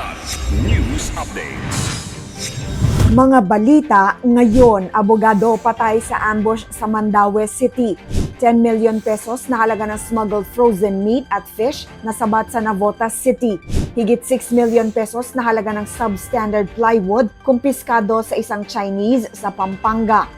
Kilat News Updates. Mga balita ngayon, abogado patay sa ambush sa Mandaue City. 10 million pesos na halaga ng smuggled frozen meat at fish na sabat sa Navotas City. Higit 6 million pesos na halaga ng substandard plywood kumpiskado sa isang Chinese sa Pampanga.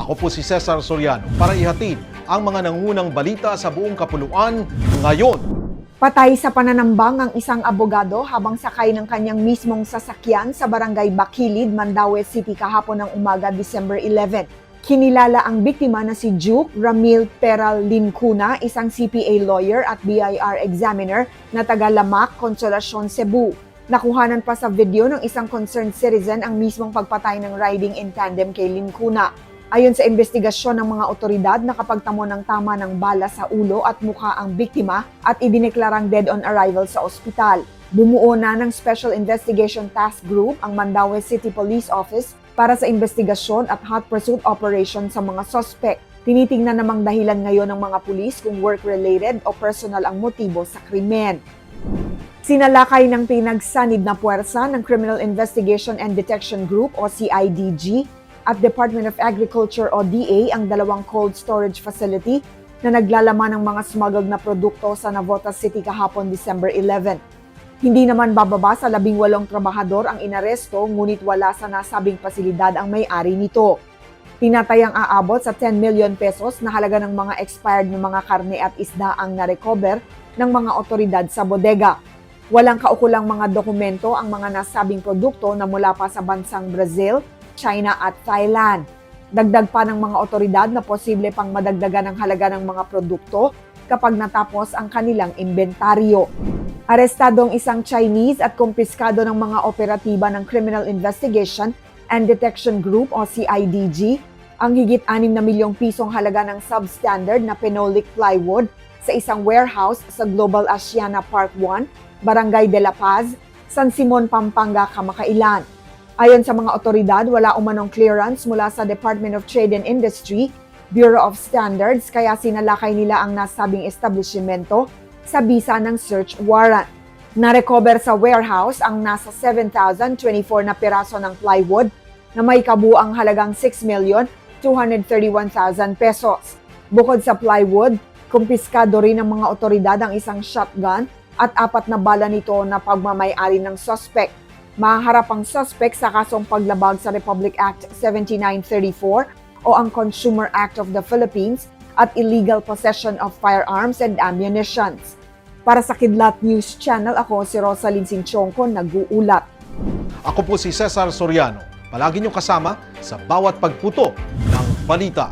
Ako po si Cesar Soriano para ihatid ang mga nangunang balita sa buong kapuluan ngayon. Patay sa pananambang ang isang abogado habang sakay ng kanyang mismong sasakyan sa barangay Bakilid, Mandaue City kahapon ng umaga, December 11. Kinilala ang biktima na si Juke Ramil Peral Lincuna, isang CPA lawyer at BIR examiner na taga Lamak, Consolacion, Cebu. Nakuhanan pa sa video ng isang concerned citizen ang mismong pagpatay ng riding in tandem kay Lincuna. Ayon sa investigasyon ng mga otoridad, nakapagtamo ng tama ng bala sa ulo at mukha ang biktima at idineklarang dead on arrival sa ospital. Bumuo na ng Special Investigation Task Group ang Mandaue City Police Office para sa investigasyon at hot pursuit operation sa mga suspect. Tinitingnan namang dahilan ngayon ng mga pulis kung work-related o personal ang motibo sa krimen. Sinalakay ng pinagsanib na puwersa ng Criminal Investigation and Detection Group o CIDG at Department of Agriculture o DA ang dalawang cold storage facility na naglalaman ng mga smuggled na produkto sa Navotas City kahapon December 11. Hindi naman bababa sa labing walong trabahador ang inaresto ngunit wala sa nasabing pasilidad ang may-ari nito. Tinatayang aabot sa 10 million pesos na halaga ng mga expired na mga karne at isda ang narecover ng mga otoridad sa bodega. Walang kaukulang mga dokumento ang mga nasabing produkto na mula pa sa bansang Brazil, China at Thailand. Dagdag pa ng mga otoridad na posible pang madagdagan ang halaga ng mga produkto kapag natapos ang kanilang inventaryo. Arestado ang isang Chinese at kumpiskado ng mga operatiba ng Criminal Investigation and Detection Group o CIDG ang higit 6 na milyong pisong halaga ng substandard na phenolic plywood sa isang warehouse sa Global Asiana Park 1, Barangay de la Paz, San Simon, Pampanga, Kamakailan. Ayon sa mga otoridad, wala umanong clearance mula sa Department of Trade and Industry, Bureau of Standards, kaya sinalakay nila ang nasabing establishmento sa bisa ng search warrant. Narecover sa warehouse ang nasa 7,024 na piraso ng plywood na may kabuang halagang 6,231,000 pesos. Bukod sa plywood, kumpiskado rin ng mga otoridad ang isang shotgun at apat na bala nito na pagmamayari ng suspect. Maharap ang suspect sa kasong paglabag sa Republic Act 7934 o ang Consumer Act of the Philippines at illegal possession of firearms and ammunitions. Para sa Kidlat News Channel, ako si Rosalyn Sinchonko, nag-uulat. Ako po si Cesar Soriano. Palagi niyong kasama sa bawat pagputo ng balita.